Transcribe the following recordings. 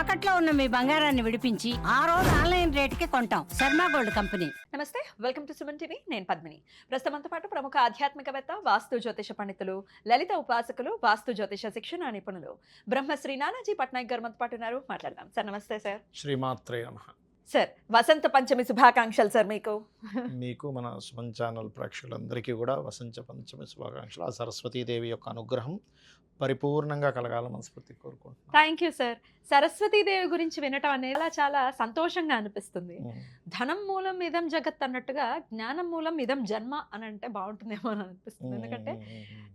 తాకట్లో ఉన్న మీ బంగారాన్ని విడిపించి ఆ రోజు ఆన్లైన్ రేటుకి కొంటాం. Sharma gold company. నమస్తే వెల్కమ్ టు సుమన్ టీవీ. నేను పద్మిని. ప్రస్తుతంతో పాటు ప్రముఖ ఆధ్యాత్మికవేత్త వాస్తు జ్యోతిష పండితులు లలిత ఉపాసకులు వాస్తు జ్యోతిష శిక్షణ నిపుణులు బ్రహ్మశ్రీ నానాజీ పట్నాయక్ గారు మనతో పాటు ఉన్నారు. మాట్లాడదాం. సార్ నమస్తే సార్. శ్రీమాత్రే నమ. సార్ వసంత పంచమి శుభాకాంక్షలు సార్ మీకు. మీకు మన సుమన్ ఛానల్ ప్రేక్షకులందరికీ కూడా వసంత పంచమి శుభాకాంక్షలు. ఆ సరస్వతీదేవి యొక్క అనుగ్రహం పరిపూర్ణంగా కలగాలని మనస్ఫూర్తి కోరుకుంటున్నాను. థ్యాంక్ యూ సార్ సరస్వతీదేవి గురించి వినటం అనేది చాలా సంతోషంగా అనిపిస్తుంది. ధనం మూలం ఇదం జగత్ అన్నట్టుగా జ్ఞానం మూలం ఇదం జన్మ అని అంటే బాగుంటుందేమో అని అనిపిస్తుంది. ఎందుకంటే.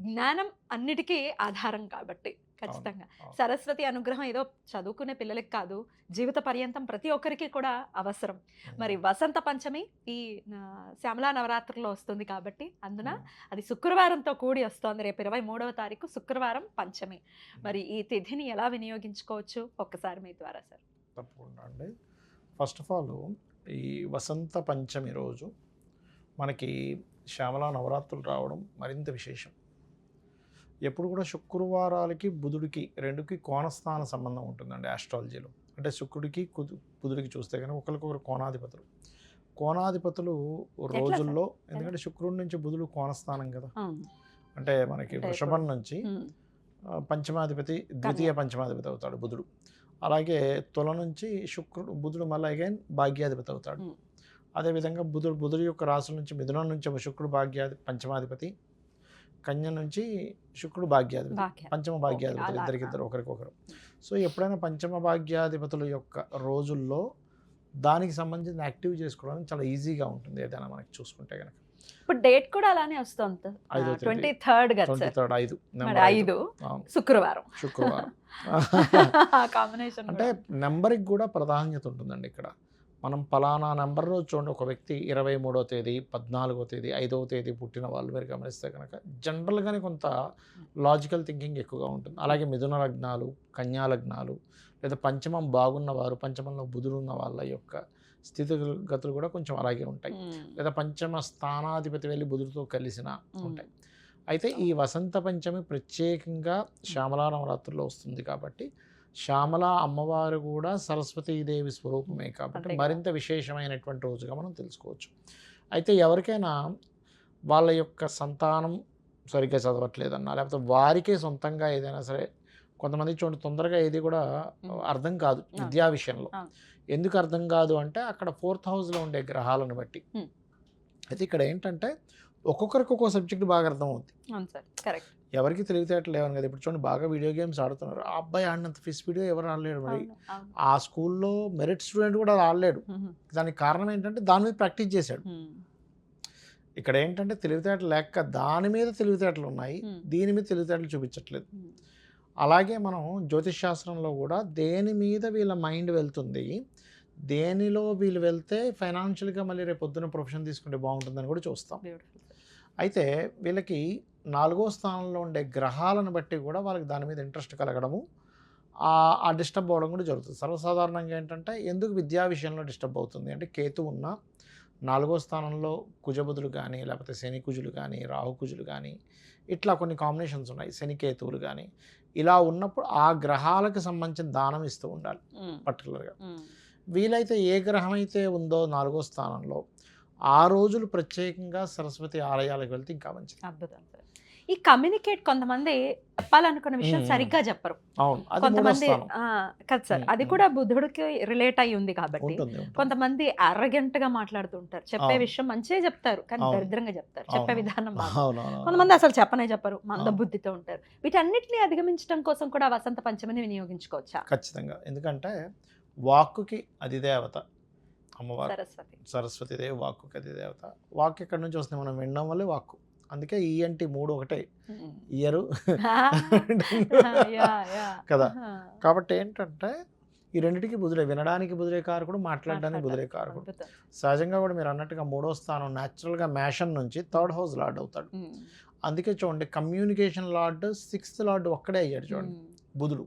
జ్ఞానం అన్నిటికీ ఆధారం కాబట్టి ఖచ్చితంగా. సరస్వతి అనుగ్రహం ఏదో చదువుకునే పిల్లలకి కాదు జీవిత పర్యంతం ప్రతి ఒక్కరికి కూడా అవసరం. మరి వసంత పంచమి ఈ శ్యామలా నవరాత్రిలో వస్తుంది కాబట్టి అందున. అది శుక్రవారంతో కూడి వస్తోంది. రేపు ఇరవై మూడవ తారీఖు శుక్రవారం పంచమి. మరి ఈ తిథిని ఎలా వినియోగించుకోవచ్చు? ఒక్కసారి మీ ద్వారా సార్. తప్పకుండా అండి. ఫస్ట్ ఆఫ్ ఆల్ ఈ వసంత పంచమి రోజు మనకి శ్యామల నవరాత్రులు రావడం మరింత విశేషం. ఎప్పుడు కూడా శుక్రవారాలకి బుధుడికి రెండుకి కోణస్థాన సంబంధం ఉంటుందండి ఆస్ట్రాలజీలో అంటే శుక్రుడికి కుదు బుధుడికి చూస్తే కనుక ఒకరికొకరు కోణాధిపతులు. కోణాధిపతులు రోజుల్లో ఎందుకంటే శుక్రుడి నుంచి బుధుడు కోణస్థానం కదా. అంటే మనకి వృషభం నుంచి పంచమాధిపతి ద్వితీయ పంచమాధిపతి అవుతాడు బుధుడు అలాగే తుల నుంచి శుక్రుడు బుధుడు మళ్ళీ అగైన్ భాగ్యాధిపతి అవుతాడు. అదేవిధంగా బుధుడు బుధుడు యొక్క రాశుల నుంచి మిథునం నుంచి శుక్రుడు భాగ్యాధి పంచమాధిపతి కన్య నుంచి శుక్రుడు భాగ్యాధిపతి భాగ్య. పంచమ భాగ్యాధిపతులు. ఇద్దరికిద్దరు ఒకరికొకరు సో ఎప్పుడైనా పంచమ భాగ్యాధిపతుల యొక్క రోజుల్లో దానికి సంబంధించిన యాక్టివ్ చేసుకోవడానికి చాలా ఈజీగా ఉంటుంది ఏదైనా మనకి చూసుకుంటే కనుక ఇప్పుడు డేట్ కూడా అలానే వస్తుంది. ట్వంటీ థర్డ్ కదా థర్డ్ ఐదు. ఐదు. శుక్రవారం. శుక్రవారం. కాంబినేషన్ అంటే నెంబర్కి కూడా ప్రాధాన్యత ఉంటుందండి ఇక్కడ. మనం పలానా నెంబర్ రోజు చూడండి ఒక వ్యక్తి ఇరవై మూడో తేదీ పద్నాలుగో తేదీ ఐదవ తేదీ పుట్టిన వాళ్ళు మీరు గమనిస్తే కనుక జనరల్గానే కొంత లాజికల్ థింకింగ్ ఎక్కువగా ఉంటుంది. అలాగే మిథున లగ్నాలు కన్యా లగ్నాలు లేదా పంచమం బాగున్న వారు పంచమంలో బుధుడు ఉన్న వాళ్ళ యొక్క స్థితిగతులు కూడా కొంచెం అలాగే ఉంటాయి. లేదా పంచమ స్థానాధిపతి వెళ్ళి బుధుడితో కలిసిన ఉంటాయి. అయితే ఈ వసంత పంచమి ప్రత్యేకంగా శ్యామలా నవరాత్రుల్లో వస్తుంది కాబట్టి శ్యామల అమ్మవారు కూడా సరస్వతీదేవి స్వరూపమే కాబట్టి. మరింత విశేషమైనటువంటి రోజుగా మనం తెలుసుకోవచ్చు. అయితే ఎవరికైనా వాళ్ళ యొక్క సంతానం సరిగ్గా చదవట్లేదన్నా లేకపోతే వారికే సొంతంగా ఏదైనా సరే కొంతమంది చూడండి తొందరగా ఏది కూడా. అర్థం కాదు. విద్యా విషయంలో. ఎందుకు అర్థం కాదు అంటే అక్కడ ఫోర్త్ హౌస్లో ఉండే గ్రహాలను బట్టి. అయితే ఇక్కడ ఏంటంటే ఒక్కొక్కరికి ఒక్కో సబ్జెక్ట్ బాగా అర్థం అవుతుంది ఎవరికి తెలివితేటలు లేవని కదా. ఇప్పుడు చూడండి బాగా వీడియో గేమ్స్ ఆడుతున్నారు. ఆ అబ్బాయి ఆడినంత ఫిస్ వీడియో ఎవరు ఆడలేడు మరి. ఆ స్కూల్లో మెరిట్ స్టూడెంట్ కూడా ఆడలేడు. దానికి కారణం ఏంటంటే దాని మీద ప్రాక్టీస్ చేశాడు. ఇక్కడ ఏంటంటే తెలివితేటలు లేక దాని మీద తెలివితేటలు ఉన్నాయి. దీని మీద తెలివితేటలు చూపించట్లేదు. అలాగే మనం జ్యోతిష్ శాస్త్రంలో కూడా దేని మీద వీళ్ళ మైండ్ వెళ్తుంది దేనిలో వీళ్ళు వెళ్తే ఫైనాన్షియల్గా మళ్ళీ రేపు పొద్దున ప్రొఫెషన్ తీసుకుంటే బాగుంటుందని కూడా చూస్తాం. అయితే వీళ్ళకి నాలుగో స్థానంలో ఉండే గ్రహాలను బట్టి కూడా వాళ్ళకి దాని మీద ఇంట్రెస్ట్ కలగడము ఆ- డిస్టర్బ్ అవ్వడం కూడా జరుగుతుంది. సర్వసాధారణంగా ఏంటంటే ఎందుకు విద్యా విషయంలో డిస్టర్బ్ అవుతుంది అంటే కేతు ఉన్న నాలుగో స్థానంలో కుజబుధులు కానీ లేకపోతే శని కుజులు కానీ రాహు కుజులు కానీ ఇట్లా కొన్ని కాంబినేషన్స్ ఉన్నాయి. శని కేతువులు కానీ ఇలా ఉన్నప్పుడు ఆ గ్రహాలకు సంబంధించిన దానం ఇస్తూ ఉండాలి పర్టికులర్గా. వీలైతే ఏ గ్రహం అయితే ఉందో నాలుగో స్థానంలో ఆ రోజులు ప్రత్యేకంగా సరస్వతి ఆలయాలకు వెళ్తే ఇంకా మంచిది. ఈ కమ్యూనికేట్ కొంతమంది చెప్పాలనుకున్న విషయం. సరిగ్గా చెప్పరు. అది కొంతమంది కదా సార్. అది. కూడా బుద్ధుడికి రిలేట్ అయి ఉంది కాబట్టి. కొంతమంది అరగంట గా మాట్లాడుతుంటారు. చెప్పే. విషయం మంచిగా చెప్తారు కానీ. దరిద్రంగా చెప్తారు. చెప్పే. విధానం. కొంతమంది అసలు చెప్పనే చెప్పరు. మంద. బుద్ధితో ఉంటారు. వీటన్నిటిని అధిగమించడం కోసం కూడా వసంత పంచమిని వినియోగించుకోవచ్చా? ఖచ్చితంగా. ఎందుకంటే వాక్కుకి అధిదేవత అమ్మవారు. సరస్వతి. సరస్వతిదేవి వాక్కుకి అధిదేవత వాక్ ఎక్కడి నుంచి వస్తుంది? మనం వినడం వల్లే వాక్కు. అందుకే ఈ అంటే మూడు ఒకటే. ఇయరు. కదా. కాబట్టి ఏంటంటే ఈ రెండిటికి బుధుడే వినడానికి బుధుడే కారకుడు మాట్లాడడానికి బుధుడే కారకుడు. సహజంగా కూడా మీరు అన్నట్టుగా మూడో స్థానం న్యాచురల్గా మ్యాషన్ నుంచి థర్డ్ హౌస్ లార్డ్ అవుతాడు. అందుకే చూడండి కమ్యూనికేషన్ లార్డ్ సిక్స్త్ లార్డ్ ఒక్కడే అయ్యాడు చూడండి. బుధుడు.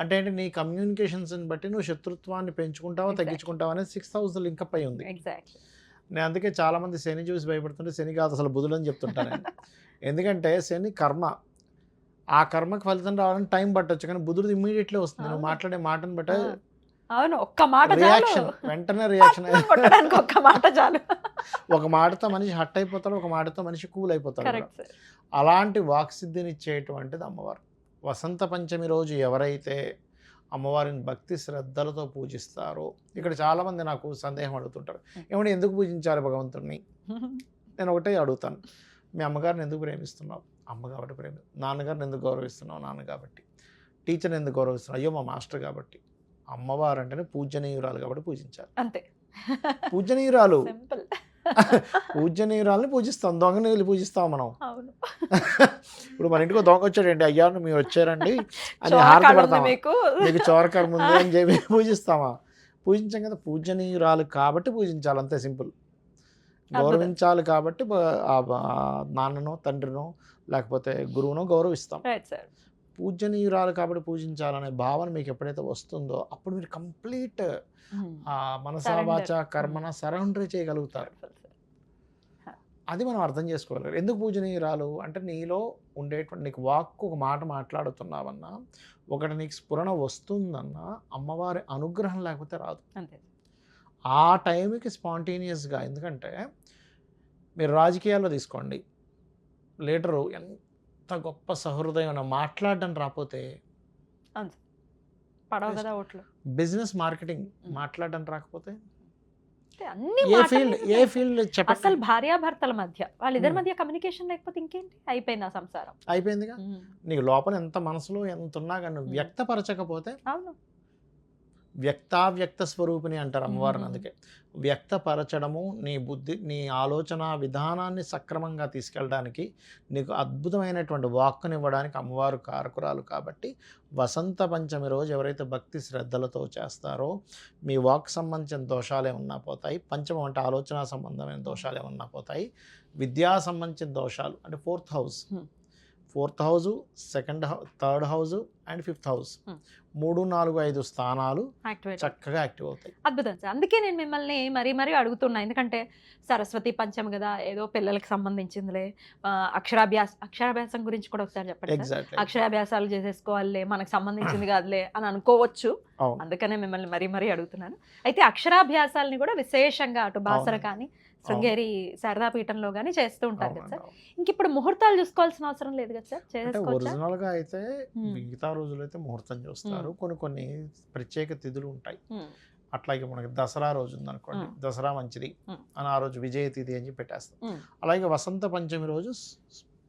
అంటే ఏంటి నీ కమ్యూనికేషన్స్ని బట్టి నువ్వు శత్రుత్వాన్ని పెంచుకుంటావా. తగ్గించుకుంటావా అనేది సిక్స్త్ హౌస్ లింకప్ అయి ఉంది. నేను అందుకే చాలా మంది శని చూసి భయపడుతుంటే శని కాదు అసలు బుధుడు అని చెప్తుంటాను. ఎందుకంటే శని కర్మ. ఆ కర్మకి ఫలితం రావాలని టైం పట్టొచ్చు కానీ బుధుడు ఇమ్మీడియట్లీ వస్తుంది. నువ్వు. మాట్లాడే మాటను బట్టి అవును ఒక్క మాట రియాక్షన్ వెంటనే రియాక్షన్ ఒక్క మాట చాలు. ఒక మాటతో మనిషి హట్ అయిపోతాడు ఒక మాటతో మనిషి కూల్ అయిపోతాడు అలాంటి వాక్సిద్ధిని ఇచ్చేటువంటిది అమ్మవారు. వసంత పంచమి రోజు ఎవరైతే అమ్మవారిని భక్తి శ్రద్ధలతో పూజిస్తారో. ఇక్కడ చాలామంది నాకు సందేహం అడుగుతుంటారు. ఏమంటే ఎందుకు పూజించాలి భగవంతుడిని నేను ఒకటే అడుగుతాను. మీ అమ్మగారిని ఎందుకు ప్రేమిస్తున్నావు? అమ్మ కాబట్టి ప్రేమ నాన్నగారిని ఎందుకు గౌరవిస్తున్నావు? నాన్న కాబట్టి. టీచర్ని ఎందుకు గౌరవిస్తున్నావు? అయ్యో మా మాస్టర్ కాబట్టి. అమ్మవారు అంటేనే పూజనీయురాలు కాబట్టి పూజించాలి. అంతే. పూజనీయురాలు సింపుల్. పూజనీయురాలని పూజిస్తాం దొంగని వెళ్ళి పూజిస్తాం మనం. అవును. ఇప్పుడు మన ఇంటికి దొంగ వచ్చాడండి అయ్యా మీరు వచ్చారండి అని హారతి పడతామా? మీకు. చోరకర్మ ఉంది అని చెప్పి పూజిస్తామా? పూజించాం కదా పూజనీయురాలు కాబట్టి పూజించాలి అంతే సింపుల్. గౌరవించాలి కాబట్టి నాన్ననో తండ్రినో లేకపోతే గురువునో గౌరవిస్తాం. పూజనీయురాలు కాబట్టి పూజించాలనే భావన మీకు ఎప్పుడైతే వస్తుందో అప్పుడు మీరు కంప్లీట్ ఆ మనసా Surrender. వాచ కర్మన సరెండర్ చేయగలుగుతారు. అది మనం అర్థం చేసుకోవాలి ఎందుకు పూజనీయురాలు? అంటే నీలో ఉండేటువంటి నీకు వాక్కు ఒక మాట మాట్లాడుతున్నావన్నా ఒకటి నీకు స్ఫురణ వస్తుందన్నా అమ్మవారి అనుగ్రహం లేకపోతే రాదు. అంతే. ఆ టైంకి స్పాంటేనియస్గా ఎందుకంటే మీరు రాజకీయాల్లో తీసుకోండి. లీడరు ఎంత గొప్ప సహృదయం మాట్లాడడం రాకపోతే పడవ కదా ఓట్లు. బిజినెస్ మార్కెటింగ్ మాట్లాడడం రాకపోతే అన్ని ఏ ఫీల్డ్. ఏ ఫీల్డ్ అసలు చెప్పండి భార్యాభర్తల మధ్య వాళ్ళిద్దరి Hmm. మధ్య కమ్యూనికేషన్ లేకపోతే ఇంకేంటి? అయిపోయింది ఆ సంసారం? అయిపోయిందిగా? నీకు లోపల ఎంత మనసులో ఎంత ఉన్నా కానీ Hmm. వ్యక్తపరచకపోతే అవును. వ్యక్తావ్యక్త స్వరూపిణి అంటారు అమ్మవారిని మ్మ్. అందుకే వ్యక్తపరచడము నీ బుద్ధి నీ ఆలోచన విధానాన్ని సక్రమంగా తీసుకెళ్ళడానికి నీకు అద్భుతమైనటువంటి వాక్కునివ్వడానికి అమ్మవారు కారకురాలు కాబట్టి వసంత పంచమి రోజు ఎవరైతే భక్తి శ్రద్ధలతో చేస్తారో మీ వాక్ సంబంధించిన దోషాలే ఉన్నా పోతాయి పంచమం అంటే ఆలోచన సంబంధమైన దోషాలే ఉన్నా పోతాయి విద్యా సంబంధించిన దోషాలు అంటే fourth house. Fourth house second third house and fifth house Hmm. మూడు నాలుగు ఐదు స్థానాలు చక్కగా యాక్టివ్ అవుతాయి. అద్భుతం సార్. అందుకే నేను మిమ్మల్ని మరీ మరీ అడుగుతున్నా. ఎందుకంటే సరస్వతి పంచం కదా ఏదో పిల్లలకి సంబంధించిందిలే. అక్షరాభ్యాస అక్షరాభ్యాసం గురించి కూడా ఒకసారి చెప్పండి అక్షరాభ్యాసాలు చేసేసుకోవాలే మనకు సంబంధించింది కాదులే అని అనుకోవచ్చు. అందుకనే మిమ్మల్ని మరీ మరీ అడుగుతున్నాను. అయితే అక్షరాభ్యాసాలని కూడా విశేషంగా అటు బాసర అవునండి. కానీ శృంగేరి శారదా పీఠంలో కానీ చేస్తూ ఉంటారు కదా సార్. ఇంక ఇప్పుడు ముహూర్తాలు చూసుకోవాల్సిన అవసరం లేదు కదా సార్? ఒరిజినల్గా అయితే. మిగతా రోజులైతే ముహూర్తం చూస్తారు. కొన్ని కొన్ని ప్రత్యేక తిథులు ఉంటాయి. అట్లాగే మనకి దసరా రోజు ఉందనుకోండి. దసరా మంచిది. అని ఆ రోజు విజయ తిథి అని చెప్పి పెట్టేస్తాం అలాగే వసంత పంచమి రోజు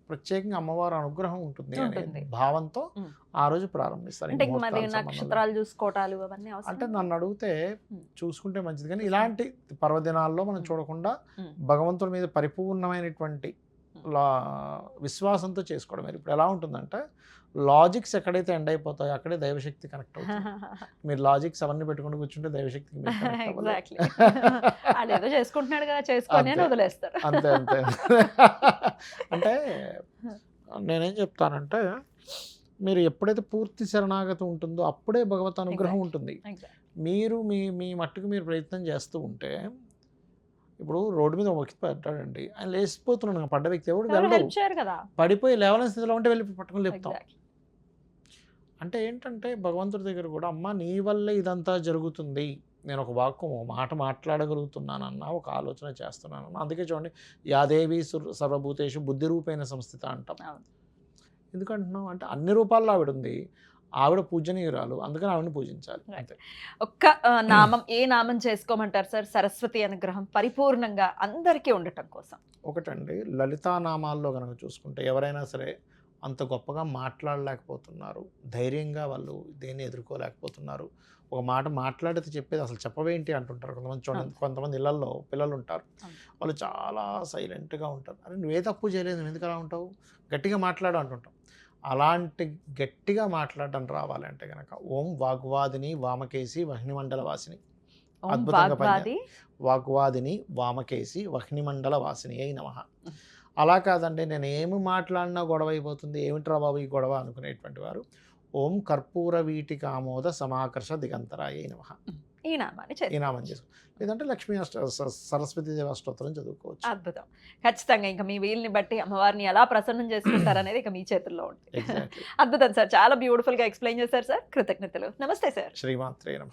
ప్రత్యేకంగా అమ్మవారి అనుగ్రహం ఉంటుంది అనే. భావంతో. ఆ రోజు ప్రారంభిస్తారు. నక్షత్రాలు చూసుకోవటాలు అవన్నీ అంటే నన్ను అడిగితే. చూసుకుంటే మంచిది కానీ ఇలాంటి పర్వదినాల్లో మనం. చూడకుండా. భగవంతుడి మీద పరిపూర్ణమైనటువంటి. లా విశ్వాసంతో చేసుకోవడం మీరు ఇప్పుడు ఎలా ఉంటుందంటే లాజిక్స్ ఎక్కడైతే ఎండ్ అయిపోతాయో అక్కడే దైవశక్తి కనెక్ట్ అవుతుంది. మీరు లాజిక్స్ అవన్నీ పెట్టుకుంటూ కూర్చుంటే దైవశక్తికి మీరు చేసుకుంటున్నాడు అని అంతే. వదిలేస్తారు. అంతే అంతే. అంటే నేనేం చెప్తానంటే మీరు ఎప్పుడైతే పూర్తి శరణాగతి ఉంటుందో అప్పుడే భగవత్ అనుగ్రహం. ఉంటుంది. మీరు మీ మీ మట్టుకు మీరు ప్రయత్నం చేస్తూ ఉంటే ఇప్పుడు రోడ్డు మీద ఒక వ్యక్తి పడ్డాడండి. ఆయన లేచిపోతున్నాడు. పడ్డ వ్యక్తి ఎవడు? ఎవరు పడిపోయి లేవలేని స్థితిలో ఉంటే వెళ్ళి పట్టుకొని లేపుతాం. అంటే ఏంటంటే భగవంతుడి దగ్గర కూడా అమ్మ నీ వల్లే ఇదంతా జరుగుతుంది. నేను ఒక ఒక మాట మాట్లాడగలుగుతున్నానన్న ఒక ఆలోచన చేస్తున్నానన్న అందుకే చూడండి యాదేవి సుర్- సర్వభూతేషు బుద్ధి రూపేణ సంస్థిత అంటాం. ఎందుకంటున్నాం అంటే అన్ని రూపాల్లో ఆవిడ ఉంది ఆవిడ పూజనీయురాలు. అందుకని ఆవిడని పూజించాలి. అంతే. ఒక్క నామం ఏ నామం చేసుకోమంటారు సార్? సరస్వతి అనుగ్రహం పరిపూర్ణంగా అందరికీ ఉండటం కోసం. ఒకటండి లలితా నామాల్లో కనుక చూసుకుంటే ఎవరైనా సరే అంత గొప్పగా మాట్లాడలేకపోతున్నారు. ధైర్యంగా వాళ్ళు దేన్ని ఎదుర్కోలేకపోతున్నారు. ఒక మాట మాట్లాడితే చెప్పేది అసలు చెప్పవేంటి అంటుంటారు కొంతమంది చూడండి. కొంతమంది ఇళ్ళలో పిల్లలు ఉంటారు. వాళ్ళు చాలా సైలెంట్గా ఉంటారు. అరే నువ్వే తప్పు చేయలేదు. నువ్వు ఎందుకు అలా ఉంటావు? గట్టిగా మాట్లాడు అంటుంటాం. అలాంటి గట్టిగా మాట్లాడడం రావాలంటే కనుక ఓం వాగ్వాదిని వామకేసి వహ్నిమండల వాసిని అద్భుతంగా వాగ్వాది. వాగ్వాదిని వామకేసి వహ్నిమండల వాసిని అయి నమ. అలా కాదండి నేను ఏమి మాట్లాడినా గొడవ అయిపోతుంది. ఏమిట్రా బాబు ఈ గొడవ అనుకునేటువంటి వారు? ఓం కర్పూర వీటికామోద సమాకర్ష దిగంతరాయ నమ. ఈ నామాన్ని చేస్తారు ఈ నామం చేసుకో. లేదంటే లక్ష్మీ అష్ట సరస్వతి దేవి అష్టోత్తరం చదువుకోవచ్చు. అద్భుతం. ఖచ్చితంగా ఇంకా మీ వీలుని బట్టి అమ్మవారిని ఎలా ప్రసన్నం చేసుకుంటారు అనేది ఇక మీ చేతుల్లో ఉంటుంది. అద్భుతం సార్. చాలా బ్యూటిఫుల్గా ఎక్స్ప్లెయిన్ చేశారు సార్. కృతజ్ఞతలు. నమస్తే సార్. శ్రీమాత్రే నమ.